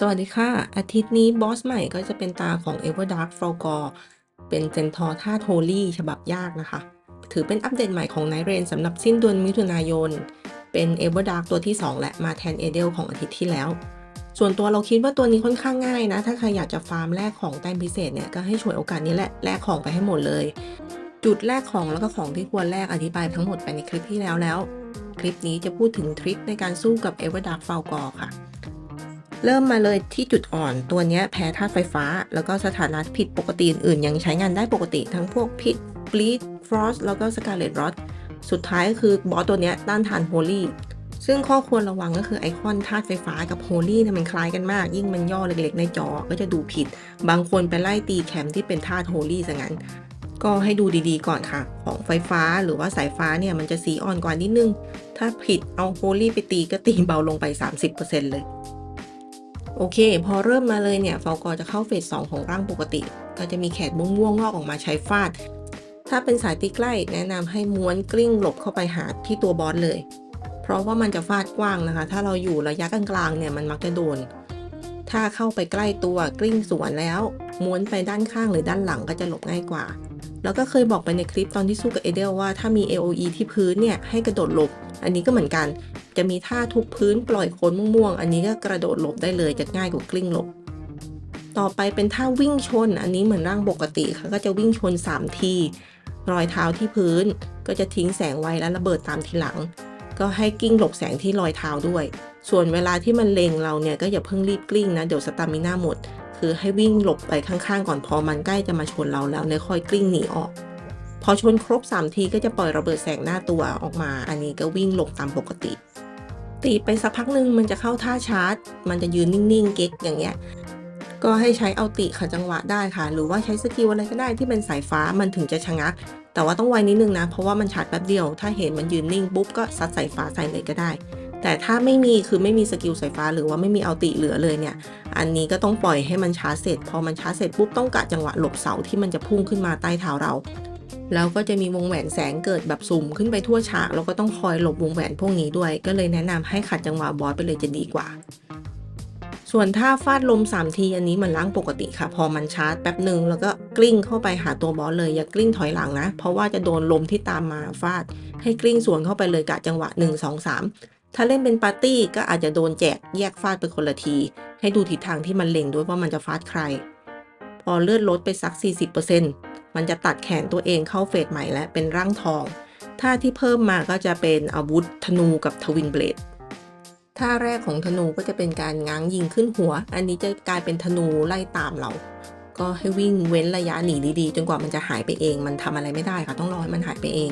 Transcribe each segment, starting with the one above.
สวัสดีค่ะ อาทิตย์นี้บอสใหม่ก็จะเป็นตาของ Everdark f o l g o r เป็นเซนทอร์ท่าโทลี่ฉบับยากนะคะ ถือเป็นอัปเดตใหม่ของ Night Rain สำหรับสิ้นเดือนมิถุนายน เป็น Everdark ตัวที่ 2 และมาแทนเอเดลของอาทิตย์ที่แล้ว ส่วนตัวเราคิดว่าตัวนี้ค่อนข้างง่ายนะ ถ้าใครอยากจะฟาร์มแลกของแต้มพิเศษเนี่ย ก็ให้ฉวยโอกาสนี้แหละแลกของไปให้หมดเลย จุดแลกของแล้วก็ของที่ควรแลกอธิบายทั้งหมดไปในคลิปที่แล้วแล้ว คลิปนี้จะพูดถึงทริคในการสู้กับ Everdark f o l g o r ค่ะ เริ่มมาเลยที่จุดอ่อนตัวนี้แพ้ธาตุไฟฟ้า แล้วก็สถานะผิดปกติอื่นๆยังใช้งานได้ปกติ ทั้งพวกพิษบลีดฟรอสแล้วก็สกาเลตรอดสุดท้ายก็คือบอสตัวนี้ต้านทานโฮลี่ซึ่งข้อควรระวังก็คือไอคอนธาตุไฟฟ้ากับโฮลี่เนี่ยมันคล้ายกันมาก ยิ่งมันย่อเล็กๆ ในจอก็จะดูผิด บางคนไปไล่ตีแคมที่เป็นธาตุโฮลี่ซะงั้น ก็ให้ดูดีๆก่อนค่ะ ของไฟฟ้าหรือว่าสายฟ้าเนี่ยมันจะสีอ่อนกว่านิดนึง ถ้าผิดเอาโฮลี่ไปตีก็ตีเบาลงไป 30%เลย โอเค พอเริ่มมาเลยเนี่ยฟอลกอจะเข้าเฟส2ของร่างปกติ ก็จะมีแขนม่วงๆงอกออกมาใช้ฟาด ถ้าเป็นสายตีใกล้ แนะนำให้ม้วนกลิ้งหลบเข้าไปหาที่ตัวบอสเลย เพราะว่ามันจะฟาดกว้างนะคะ ถ้าเราอยู่ระยะกลางๆเนี่ยมันมักจะโดน ถ้าเข้าไปใกล้ตัวกลิ้งสวนแล้ว ม้วนไปด้านข้างหรือด้านหลังก็จะหลบง่ายกว่า แล้วก็เคยบอกไปในคลิปตอนที่สู้กับเอเดลว่าถ้ามี AOE ที่พื้นเนี่ยให้กระโดดหลบ อันนี้ก็เหมือนกัน จะมีท่าทุบพื้นปล่อยโคนม่วงๆ อันนี้ก็กระโดดหลบได้เลยจะง่ายกว่ากลิ้งหลบ ต่อไปเป็นท่าวิ่งชน อันนี้เหมือนร่างปกติค่ะก็จะวิ่งชน 3 ที รอยเท้าที่พื้น ก็จะทิ้งแสงไว้แล้วระเบิดตามทีหลัง ก็ให้กิ้งหลบแสงที่รอยเท้าด้วย ส่วนเวลาที่มันเลงเราเนี่ยก็อย่าเพิ่งรีบกลิ้งนะเดี๋ยวสตามิน่าหมด คือให้วิ่งหลบไปข้างๆ ก่อนพอมันใกล้จะมาชนเราแล้วเนี่ยค่อยกลิ้งหนีออก พอชนครบ 3 ทีก็จะปล่อยระเบิดแสงหน้าตัวออกมา อันนี้ก็วิ่งหลบตามปกติ ตีไปสักพักหนึ่งมันจะเข้าท่าชาร์จ มันจะยืนนิ่งๆเก๊กอย่างเงี้ยก็ให้ใช้เอาติขัดจังหวะได้ค่ะ หรือว่าใช้สกิลอะไรก็ได้ที่เป็นสายฟ้ามันถึงจะชะงัก แต่ว่าต้องไวนิดนึงนะ เพราะว่ามันชาร์จแป๊บเดียว ถ้าเห็นมันยืนนิ่งปุ๊บก็ซัดสายฟ้าใส่เลยก็ได้ แต่ถ้าไม่มีคือไม่มีสกิลสายฟ้า หรือว่าไม่มีเอาติเหลือเลยเนี่ย อันนี้ก็ต้องปล่อยให้มันชาร์จเสร็จ พอมันชาร์จเสร็จปุ๊บต้องกะจังหวะหลบเสาที่มันจะพุ่งขึ้นมาใต้เท้าเรา แล้วก็จะมีวงแหวนแสงเกิดแบบสุ่มขึ้นไปทั่วฉาก แล้วก็ต้องคอยหลบวงแหวนพวกนี้ด้วย ก็เลยแนะนำให้ขัดจังหวะบอสไปเลยจะดีกว่า ส่วนท่าฟาดลม 3 ทีอันนี้มันล้างปกติค่ะ พอมันชาร์จแป๊บหนึ่งแล้วก็กลิ้งเข้าไปหาตัวบอสเลยอย่ากลิ้งถอยหลังนะ เพราะว่าจะโดนลมที่ตามมาฟาด ให้กลิ้งสวนเข้าไปเลยกะจังหวะ 1 2 3 ถ้าเล่นเป็นปาร์ตี้ก็อาจจะโดนแจกแยกฟาดไปคนละที ให้ดูทิศทางที่มันเล็งด้วยว่ามันจะฟาดใคร พอเลือดลดไปสัก 40% มันจะตัดแขนตัวเองเข้าเฟสใหม่และเป็นร่างทอง ท่าที่เพิ่มมาก็จะเป็นอาวุธธนูกับทวินเบลดท่าแรกของธนูก็จะเป็นการง้างยิงขึ้นหัว อันนี้จะกลายเป็นธนูไล่ตามเรา ก็ให้วิ่งเว้นระยะหนีดีๆ จนกว่ามันจะหายไปเอง มันทำอะไรไม่ได้ค่ะต้องรอให้มันหายไปเอง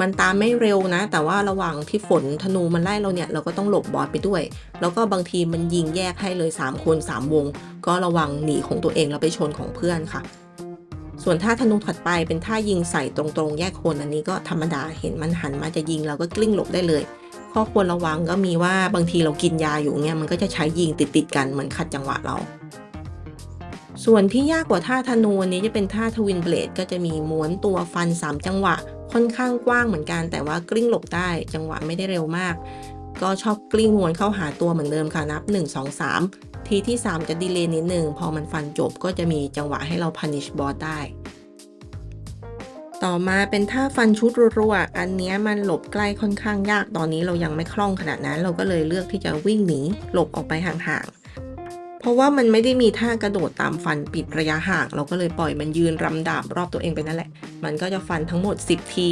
มันตามไม่เร็วนะ แต่ว่าระหว่างที่ฝนธนูมันไล่เราเนี่ยเราก็ต้องหลบบอสไปด้วย แล้วก็บางทีมันยิงแยกให้เลย 3 คน 3 วง ก็ระวังหนีของตัวเองแล้วไปชนของเพื่อนค่ะ ส่วนท่าธนูถัดไปเป็นท่ายิงใส่ตรงๆ แยกคนอันนี้ก็ธรรมดาเห็นมันหันมาจะยิงเราก็กลิ้งหลบได้เลย ข้อควรระวังก็มีว่าบางทีเรากินยาอยู่เนี่ยมันก็จะใช้ยิงติดๆกันเหมือนขัดจังหวะเรา ส่วนที่ยากกว่าท่าธนูอันนี้จะเป็นท่าทวินเบลดก็จะมีม้วนตัวฟัน 3 จังหวะ ค่อนข้างกว้างเหมือนกัน แต่ว่ากลิ้งหลบได้จังหวะไม่ได้เร็วมาก ก็ชอบกลิ้งม้วนเข้าหาตัวเหมือนเดิมค่ะนับ 1 2 3 ทีที่ 3 จะดีเลย์นิดนึง พอมันฟันจบก็จะมีจังหวะให้เรา punish boss ได้ ต่อมาเป็นท่าฟันชุดรัวๆอันนี้มันหลบใกล้ค่อนข้างยากตอนนี้เรายังไม่คล่องขนาดนั้น เราก็เลยเลือกที่จะวิ่งหนีหลบออกไปห่างๆ เพราะว่ามันไม่ได้มีท่ากระโดดตามฟันปิดระยะห่าง เราก็เลยปล่อยมันยืนรำดาบรอบตัวเองไปนั่นแหละ มันก็จะฟันทั้งหมด 10 ที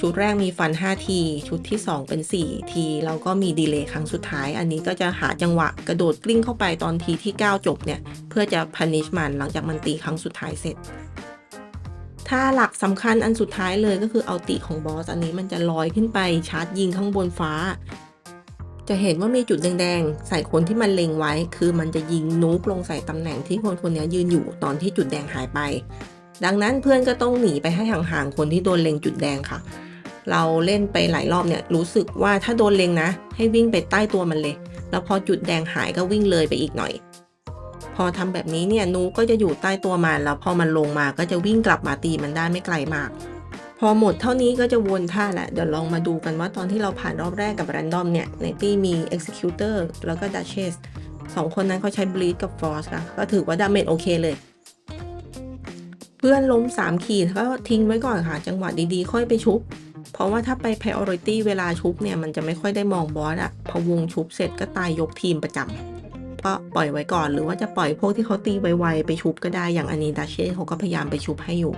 ชุดแรกมีฟัน 5 ที ชุดที่ 2 เป็น 4 ทีแล้วก็มีดีเลย์ครั้งสุดท้าย อันนี้ก็จะหาจังหวะกระโดดกลิ้งเข้าไปตอนทีที่ 9 จบเนี่ย เพื่อจะพันิชมันหลังจากมันตีครั้งสุดท้ายเสร็จ ถ้าหลักสำคัญอันสุดท้ายเลยก็คือเอาติของบอส อันนี้มันจะลอยขึ้นไปชาร์จยิงข้างบนฟ้า จะเห็นว่ามีจุดแดงๆ ใส่คนที่มันเล็งไว้ คือมันจะยิงนูกลงใส่ตำแหน่งที่คนคนนี้ยืนอยู่ตอนที่จุดแดงหายไป ดังนั้นเพื่อนก็ต้องหนีไปให้ห่างๆคนที่โดนเล็งจุดแดงค่ะ เราเล่นไปหลายรอบเนี่ยรู้สึกว่าถ้าโดนเล็งนะ ให้วิ่งไปใต้ตัวมันเลย แล้วพอจุดแดงหายก็วิ่งเลยไปอีกหน่อย พอทำแบบนี้เนี่ยนูก็จะอยู่ใต้ตัวมันแล้วพอมันลงมาก็จะวิ่งกลับมาตีมันได้ไม่ไกลมากพอหมดเท่านี้ก็จะวนท่าแหละ เดี๋ยวลองมาดูกันว่าตอนที่เราผ่านรอบแรกกับ Random เนี่ย ในตี้มี Executor แล้วก็ Duchess สองคนนั้นเขาใช้บลีดกับฟอสค่ะ ก็ถือว่าดาเมจโอเคเลย พื่อนล้ม 3 ขีดก็ทิ้งไว้ก่อนค่ะ จังหวะดีๆ ค่อยไปชุบ เพราะว่าถ้าไป priority เวลาชุบเนี่ย มันจะไม่ค่อยได้มองบอสอะพอวงชุบเสร็จก็ตายยกทีมประจำก็ปล่อยไว้ก่อนหรือว่าจะปล่อยพวกที่เขาตีไวๆไปชุบก็ได้อย่างอันนี้ดัชเช่เขาก็พยายามไปชุบให้อยู่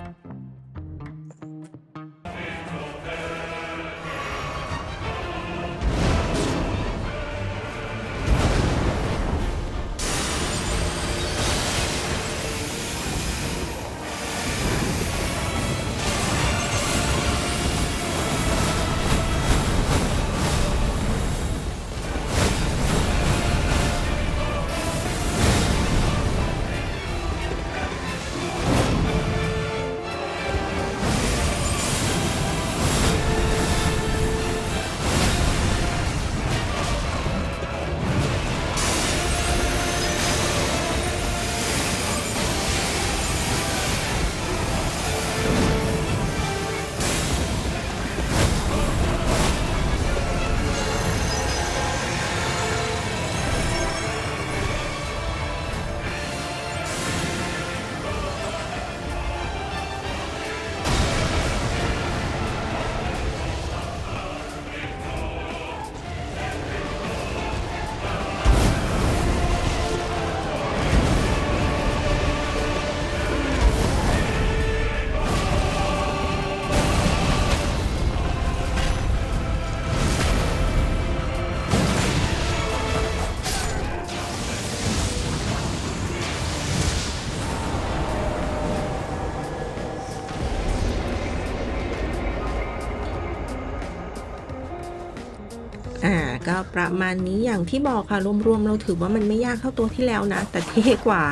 อ่าก็ประมาณนี้อย่างที่บอกค่ะรวมๆเราถือว่ามันไม่ยากเท่าตัวที่แล้วนะ แต่เท่กว่า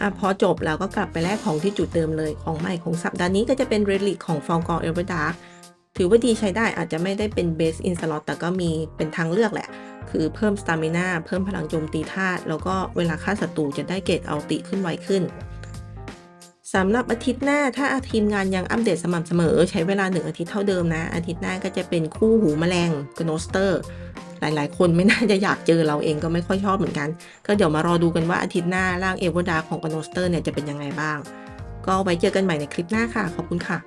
อะพอจบแล้วก็กลับไปแลกของที่จุดเดิมเลยของใหม่ของสัปดาห์นี้ก็จะเป็นเรลิกของฟอลกอเอเวอร์ดาร์ถือว่าดีใช้ได้อาจจะไม่ได้เป็นเบสอินสล็อตแต่ก็มีเป็นทางเลือกแหละ คือเพิ่มสตามินาเพิ่มพลังโจมตีธาตุแล้วก็เวลาฆ่าศัตรูจะได้เกรดอัลติขึ้นไวขึ้น สำหรับอาทิตย์หน้าถ้าทีมงานยังอัปเดตสม่ำเสมอ ใช้เวลาหนึ่งอาทิตย์เท่าเดิมนะ อาทิตย์หน้าก็จะเป็นคู่หูแมลงกโนสเตอร์ หลายๆ คนไม่น่าจะอยากเจอเราเองก็ไม่ค่อยชอบเหมือนกัน ก็เดี๋ยวมารอดูกันว่าอาทิตย์หน้าร่างเอเวอร์ดาของกโนสเตอร์เนี่ยจะเป็นยังไงบ้าง ก็ไว้เจอกันใหม่ในคลิปหน้าค่ะ ขอบคุณค่ะ